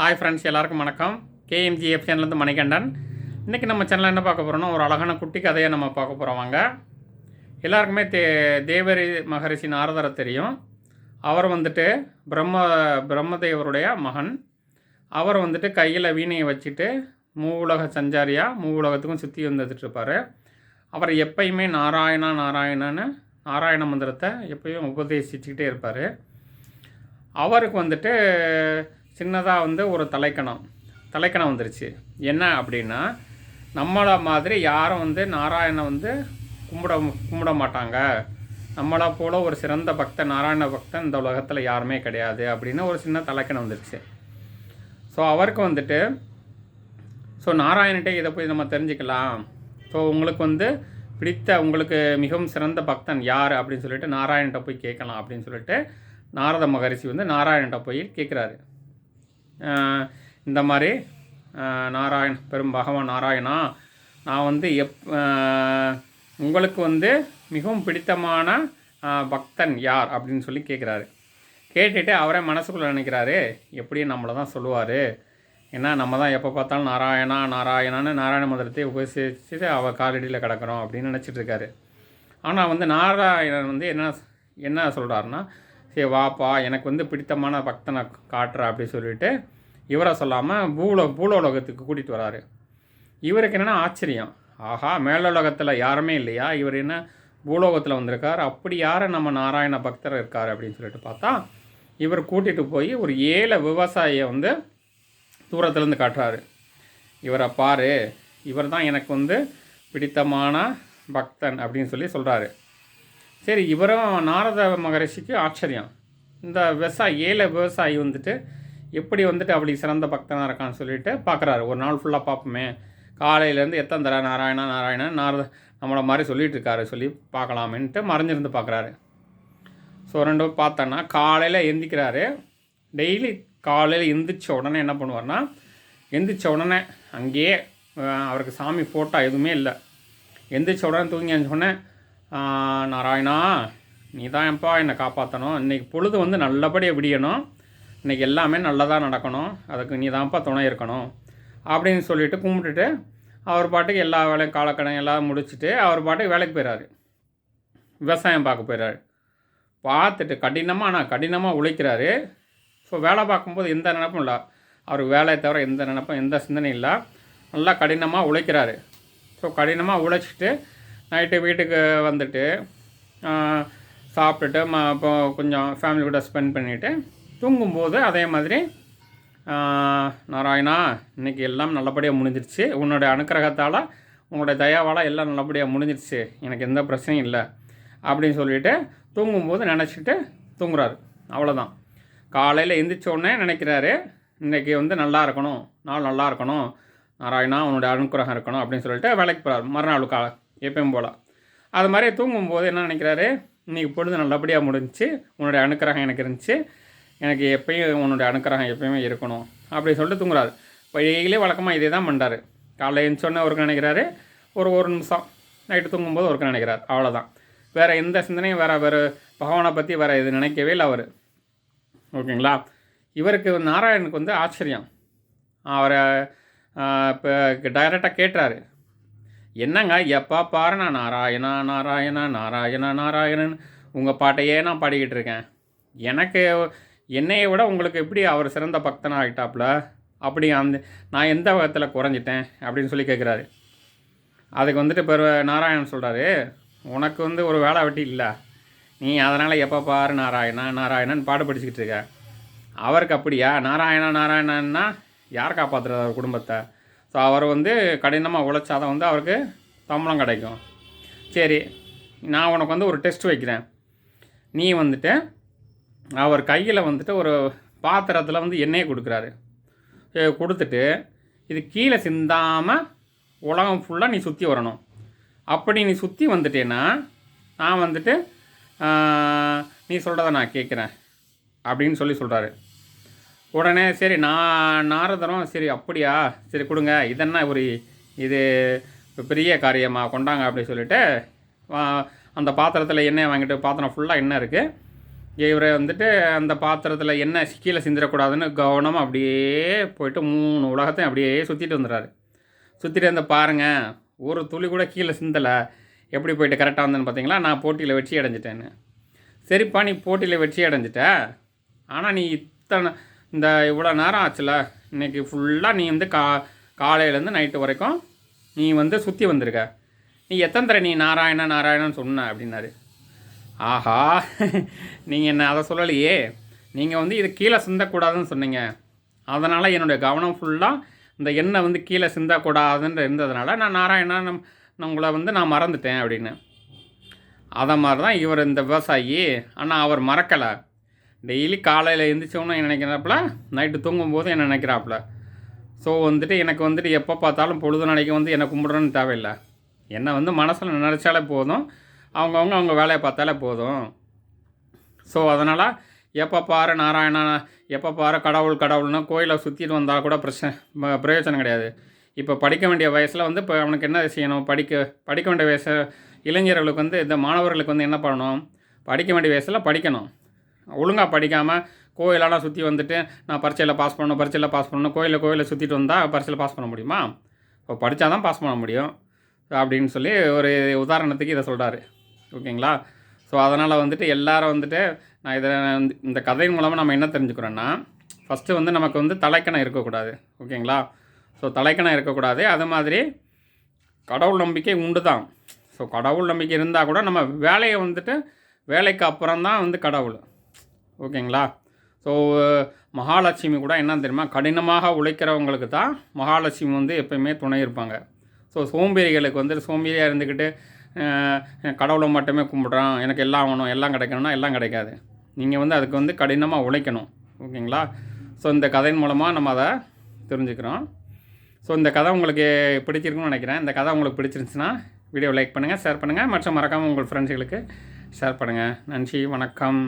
Hi friends எல்லாருக்கும் வணக்கம். கேஎம்ஜிஎஃப் சேனல்லேருந்து மணிகண்டன். இன்றைக்கி நம்ம சேனலில் என்ன பார்க்க போகிறோம்னா ஒரு அழகான குட்டி கதையை நம்ம பார்க்க போகிறோம் வாங்க. எல்லாருக்குமே தே தேவரி மகரிஷி நாரதரை தெரியும். அவர் வந்துட்டு பிரம்ம பிரம்மதேவருடைய மகன். அவர் வந்துட்டு கையில் வீணையை வச்சுட்டு மூவுலக சஞ்சாரியாக மூவுலகத்துக்கும் சுற்றி வந்துட்டு இருப்பார். அவர் எப்பயுமே நாராயணா நாராயணன்னு நாராயண மந்திரத்தை எப்பயும் உபதேசிச்சுக்கிட்டே இருப்பார். அவருக்கு வந்துட்டு சின்னதாக வந்து ஒரு தலைக்கணம். தலைக்கணம் வந்துருச்சு. என்ன அப்படின்னா நம்மளை மாதிரி யாரும் வந்து நாராயணை வந்து கும்பிட கும்பிட மாட்டாங்க. நம்மளை போல் ஒரு சிறந்த பக்தன் நாராயண பக்தன் இந்த உலகத்தில் யாருமே கிடையாது அப்படின்னு ஒரு சின்ன தலைக்கணம் வந்துருச்சு. ஸோ அவருக்கு வந்துட்டு ஸோ நாராயணன்ட்டே இதை போய் நம்ம தெரிஞ்சுக்கலாம். ஸோ உங்களுக்கு வந்து பிடித்த உங்களுக்கு மிகவும் சிறந்த பக்தன் யார் அப்படின்னு சொல்லிட்டு நாராயண்கிட்ட போய் கேட்கலாம் அப்படின்னு சொல்லிட்டு நாரத மகரிஷி வந்து நாராயணன்ட்ட போய் கேட்குறாரு இந்த மாதிரி நாராயண் பெரும் பகவான் நாராயணா நான் வந்து எப் உங்களுக்கு வந்து மிகவும் பிடித்தமான பக்தன் யார் அப்படின்னு சொல்லி கேட்குறாரு கேட்டுட்டு அவரே மனசுக்குள்ளே நினைக்கிறாரு எப்படியும் நம்மளை தான் சொல்லுவார். ஏன்னா நம்ம தான் எப்போ பார்த்தாலும் நாராயணா நாராயணான்னு நாராயண மந்திரத்தை உபதேசிச்சுட்டு அவள் காலடியில் கிடக்குறோம் அப்படின்னு நினச்சிட்ருக்காரு ஆனால் வந்து நாராயணன் வந்து என்ன என்ன சொல்கிறாருன்னா சரி வாப்பா எனக்கு வந்து பிடித்தமான பக்தனை காட்டுற அப்படின்னு சொல்லிட்டு இவரை சொல்லாமல் பூலோ பூலோலோகத்துக்கு கூட்டிகிட்டு வராரு. இவருக்கு என்னென்னா ஆச்சரியம். ஆஹா மேலோலோகத்தில் யாருமே இல்லையா? இவர் என்ன பூலோகத்தில் வந்திருக்கார்? அப்படி யார் நம்ம நாராயண பக்தர் இருக்கார்? அப்படின்னு சொல்லிட்டு பார்த்தா இவர் கூட்டிகிட்டு போய் ஒரு ஏழை விவசாயியை வந்து தூரத்துலேருந்து காட்டுறாரு. இவரை பாரு இவர் தான் எனக்கு வந்து பிடித்தமான பக்தன் அப்படின்னு சொல்லி சொல்கிறாரு சரி இவரும் நாரத மகரிஷிக்கு ஆச்சரியம். இந்த விவசாயி ஏழை விவசாயி வந்துட்டு எப்படி வந்துட்டு அப்படி சிறந்த பக்தனாக இருக்கான்னு சொல்லிட்டு பார்க்குறாரு ஒரு நாள் ஃபுல்லாக பார்ப்போமே. காலையிலேருந்து எத்தனை தர நாராயணா நாராயணன் நாரத நம்மளை மாதிரி சொல்லிகிட்டு இருக்காரு சொல்லி பார்க்கலாமேன்ட்டு மறைஞ்சிருந்து பார்க்குறாரு ஸோ ரெண்டு பார்த்தோன்னா காலையில் எந்திக்கிறாரு. டெய்லி காலையில் எந்திரிச்ச உடனே என்ன பண்ணுவார்னா எந்திரிச்ச உடனே அங்கேயே அவருக்கு சாமி ஃபோட்டோ எதுவுமே இல்லை. எந்திரிச்ச உடனே தூங்கி எழுந்த உடனே நாராயணா நீ தான் எப்பா என்னை காப்பாற்றணும் இன்றைக்கி பொழுது வந்து நல்லபடியாக விடியணும். இன்றைக்கி எல்லாமே நல்லதாக நடக்கணும். அதுக்கு நீ தான்ப்பா துணை இருக்கணும். அப்படின்னு சொல்லிட்டு கும்பிட்டுட்டு அவர் பாட்டுக்கு எல்லா வேலையும் காலக்கடன் எல்லாம் முடிச்சுட்டு அவர் பாட்டுக்கு வேலைக்கு போயிடாரு விவசாயம் பார்க்க போயிடாரு பார்த்துட்டு கடினமாக ஆனால் கடினமாக உழைக்கிறாரு. ஸோ வேலை பார்க்கும்போது எந்த நினப்பும் இல்லை. அவர் வேலையை தவிர எந்த நினப்பும் எந்த சிந்தனையும் இல்லை. நல்லா கடினமாக உழைக்கிறாரு. ஸோ கடினமாக உழைச்சிட்டு நைட்டு வீட்டுக்கு வந்துட்டு சாப்பிட்டுட்டு ம இப்போ கொஞ்சம் ஃபேமிலி கூட ஸ்பெண்ட் பண்ணிவிட்டு தூங்கும்போது அதே மாதிரி நாராயணா இன்றைக்கி எல்லாம் நல்லபடியாக முடிஞ்சிருச்சு. உன்னுடைய அனுக்கிரகத்தால் உங்களுடைய தயாவால் எல்லாம் நல்லபடியாக முடிஞ்சிருச்சு. எனக்கு எந்த பிரச்சனையும் இல்லை. அப்படின்னு சொல்லிட்டு தூங்கும்போது நினச்சிட்டு தூங்குறாரு. அவ்வளோதான் காலையில் எந்திரிச்சோடனே நினைக்கிறாரு இன்றைக்கி வந்து நல்லா இருக்கணும். நாள் நல்லா இருக்கணும். நாராயணா உன்னுடைய அனுக்கிரகம் இருக்கணும். அப்படின்னு சொல்லிட்டு வேலைக்கு போகிறார் மறுநாள் கா எப்பயும் போல். அது மாதிரி தூங்கும்போது என்ன நினைக்கிறாரு? இன்றைக்கி பொழுது நல்லபடியாக முடிஞ்சுச்சு உன்னுடைய அனுக்கிரகம் எனக்கு இருந்துச்சு. எனக்கு எப்பயும் உன்னுடைய அனுக்கிரகம் எப்பயுமே இருக்கணும். அப்படி சொல்லிட்டு தூங்குறாரு. பழையிலே வழக்கமாக இதே தான் பண்ணுறாரு காலைல எழுந்தோடனே ஒருக்கு நினைக்கிறாரு? ஒரு ஒரு நிமிஷம் நைட்டு தூங்கும்போது ஒருக்கு நினைக்கிறார்? அவ்வளோதான் வேறு எந்த சிந்தனையும் வேறு வேறு பகவானை பற்றி வேறு இது நினைக்கவே இல்லை அவர். ஓகேங்களா? இவருக்கு நாராயணனுக்கு வந்து ஆச்சரியம். அவரை இப்போ டைரெக்டாக கேட்டுறாரு. என்னங்க? எப்போ பாரு நான் நாராயணா நாராயணா நாராயணா நாராயணன். உங்கள் பாட்டையே நான் பாடிக்கிட்டு இருக்கேன். எனக்கு என்னையை விட உங்களுக்கு எப்படி அவர் சிறந்த பக்தனாக ஆகிட்டாப்புல அப்படி அந்த நான் எந்த விதத்தில் குறைஞ்சிட்டேன்? அப்படின்னு சொல்லி கேட்குறாரு அதுக்கு வந்துட்டு இப்போ நாராயணன் சொல்கிறாரு உனக்கு வந்து ஒரு வேலை வெட்டி இல்லை. நீ அதனால் எப்போ பாரு நாராயணா நாராயணன் பாடு படிச்சுக்கிட்டு இருக்க. அவருக்கு அப்படியா? நாராயணா நாராயணன்னா யார் காப்பாற்றுறது அவர் குடும்பத்தை? ஸோ அவர் வந்து கடினமாக உழைச்சாதான் வந்து அவருக்கு சம்பளம் கிடைக்கும். சரி நான் உனக்கு வந்து ஒரு டெஸ்ட் வைக்கிறேன். நீ வந்துட்டு அவர் கையில் வந்துட்டு ஒரு பாத்திரத்தில் வந்து எண்ணெயை கொடுக்குறாரு. கொடுத்துட்டு இது கீழே சிந்தாமல் உலகம் ஃபுல்லாக நீ சுற்றி வரணும். அப்படி நீ சுற்றி வந்துட்டேன்னா நான் வந்துட்டு நீ சொல்கிறத நான் கேட்குறேன். அப்படின்னு சொல்லி சொல்கிறாரு உடனே சரி நான் நாரதரும் சரி அப்படியா? சரி கொடுங்க. இதென்ன ஒரு இது பெரிய காரியமாக கொண்டாங்க அப்படி சொல்லிட்டு அந்த பாத்திரத்தில் எண்ணெய் வாங்கிட்டு பாத்திரம் ஃபுல்லாக எண்ணெய் இருக்குது இவரை வந்துட்டு அந்த பாத்திரத்தில் என்ன கீழே சிந்திடக்கூடாதுன்னு கவனமாக அப்படியே போயிட்டு மூணு உலகத்தையும் அப்படியே சுற்றிட்டு வந்துடுறாரு. சுற்றிட்டு வந்து பாருங்கள் ஒரு துளி கூட கீழே சிந்தலை. எப்படி போயிட்டு கரெக்டாக வந்தேன்னு பார்த்தீங்களா நான் போட்டியில் வெற்றி அடைஞ்சிட்டேன்னு. சரிப்பா நீ போட்டியில் வெற்றி அடைஞ்சிட்ட. ஆனால் நீ இத்தனை இந்த இவ்வளோ நேரம் ஆச்சுல? இன்றைக்கி ஃபுல்லாக நீ வந்து கா காலையிலேருந்து நைட்டு வரைக்கும் நீ வந்து சுற்றி வந்திருக்க. நீ எத்தனை நீ நாராயணா நாராயணன்னு சொன்ன அப்படின்னாரு. ஆஹா நீங்கள் என்ன அதை சொல்லலையே? நீங்கள் வந்து இது கீழே சிந்தக்கூடாதுன்னு சொன்னீங்க. அதனால் என்னுடைய கவனம் ஃபுல்லாக இந்த எண்ணெய் வந்து கீழே சிந்தக்கூடாதுன்னு இருந்ததுனால நான் நாராயணா நம் உங்களை வந்து நான் மறந்துட்டேன் அப்படின்னு. அதை மாதிரி தான் இவர் இந்த விவசாயி. ஆனால் அவர் மறக்கலை. டெய்லி காலையில் எழுந்திரிச்சோன்னு என்ன நினைக்கிறாப்புல? நைட்டு தூங்கும்போது என்ன நினைக்கிறாப்புல? ஸோ வந்துட்டு எனக்கு வந்துட்டு எப்போ பார்த்தாலும் பொழுது நாளைக்கு வந்து என்னை கும்பிடணும்னு தேவையில்லை. என்னை வந்து மனசில் நினச்சாலே போதும். அவங்கவுங்க அவங்க வேலையை பார்த்தாலே போதும். ஸோ அதனால் எப்போ பாரு நாராயணா எப்போ பாரு கடவுள் கடவுள்னு கோயிலை சுற்றிட்டு வந்தால் கூட பிரச்சனை பிரயோஜனம் கிடையாது. இப்போ படிக்க வேண்டிய வயசில் வந்து இப்போ அவனுக்கு என்ன செய்யணும்? படிக்க படிக்க வேண்டிய வயசு இளைஞர்களுக்கு வந்து இந்த மாணவர்களுக்கு வந்து என்ன பண்ணணும்? படிக்க வேண்டிய வயசில் படிக்கணும். ஒழுங்காக படிக்காமல் கோயிலெல்லாம் சுற்றி வந்துட்டு நான் பரீட்சையில் பாஸ் பண்ணணும் பரீட்சையில் பாஸ் பண்ணணும் கோயிலில் கோயிலை சுற்றிட்டு வந்தால் பரீட்சையில் பாஸ் பண்ண முடியுமா? இப்போ படித்தா தான் பாஸ் பண்ண முடியும். அப்படின்னு சொல்லி ஒரு உதாரணத்துக்கு இதை சொல்கிறாரு ஓகேங்களா? ஸோ அதனால் வந்துட்டு எல்லாரும் வந்துட்டு நான் இதை வந்து இந்த கதையின் மூலமாக நம்ம என்ன தெரிஞ்சுக்கிறோன்னா ஃபஸ்ட்டு வந்து நமக்கு வந்து தலைக்கணம் இருக்கக்கூடாது. ஓகேங்களா? ஸோ தலைக்கணம் இருக்கக்கூடாது. அது மாதிரி கடவுள் நம்பிக்கை உண்டு தான் ஸோ கடவுள் நம்பிக்கை இருந்தால் கூட நம்ம வேலையை வந்துட்டு வேலைக்கு அப்புறம் தான் வந்து கடவுள். ஓகேங்களா? ஸோ மகாலட்சுமி கூட என்ன தெரியுமா? கடினமாக உழைக்கிறவங்களுக்கு தான் மகாலட்சுமி வந்து எப்பயுமே துணை இருப்பாங்க. ஸோ சோம்பேறிகளுக்கு வந்து சோம்பேறியாக இருந்துக்கிட்டு கடவுளை மட்டுமே கும்பிட்றான் எனக்கு எல்லாம் ஆகணும் எல்லாம் கிடைக்கணும்னா எல்லாம் கிடைக்காது. நீங்கள் வந்து அதுக்கு வந்து கடினமாக உழைக்கணும். ஓகேங்களா? ஸோ இந்த கதையின் மூலமாக நம்ம அதை தெரிஞ்சுக்கிறோம். ஸோ இந்த கதை உங்களுக்கு பிடிச்சிருக்குன்னு நினைக்கிறேன். இந்த கதை உங்களுக்கு பிடிச்சிருந்துச்சுன்னா வீடியோ லைக் பண்ணுங்கள் ஷேர் பண்ணுங்கள் மற்றும் மறக்காமல் உங்கள் ஃப்ரெண்ட்ஸுகளுக்கு ஷேர் பண்ணுங்கள் நன்றி வணக்கம்.